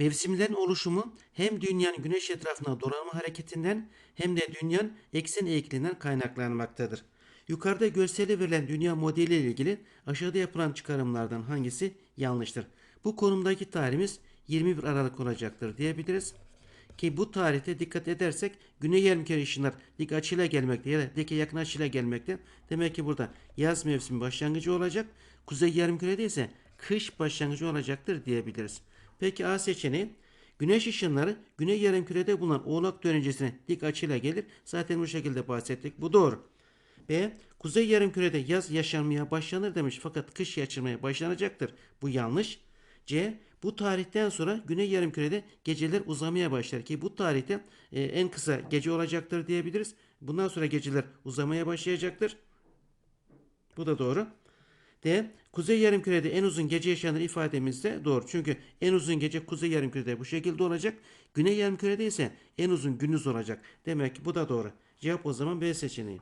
Mevsimlerin oluşumu hem dünyanın güneş etrafında dolanma hareketinden hem de dünyanın eksen eğikliğinden kaynaklanmaktadır. Yukarıda görseli verilen dünya modeli ile ilgili aşağıda yapılan çıkarımlardan hangisi yanlıştır? Bu konumdaki tarihimiz 21 Aralık olacaktır diyebiliriz. Ki bu tarihte dikkat edersek güney yarımküre ışınlar dik açıyla gelmekte ya da dike yakın açıyla gelmekte. Demek ki burada yaz mevsimi başlangıcı olacak. Kuzey yarımkürede ise kış başlangıcı olacaktır diyebiliriz. Peki A seçeneği Güneş ışınları güney yarımkürede bulunan oğlak dönencesine dik açıyla gelir. Zaten bu şekilde bahsettik. Bu doğru. B. Kuzey yarımkürede yaz yaşanmaya başlanır demiş fakat kış yaşanmaya başlanacaktır. Bu yanlış. C. Bu tarihten sonra güney yarımkürede geceler uzamaya başlar ki bu tarihte e, en kısa gece olacaktır diyebiliriz. Bundan sonra geceler uzamaya başlayacaktır. Bu da doğru. D. Kuzey yarımkürede en uzun gece yaşanır ifademiz de doğru. Çünkü en uzun gece kuzey yarımkürede bu şekilde olacak. Güney yarımkürede ise en uzun gündüz olacak. Demek ki bu da doğru. Cevap o zaman B seçeneği.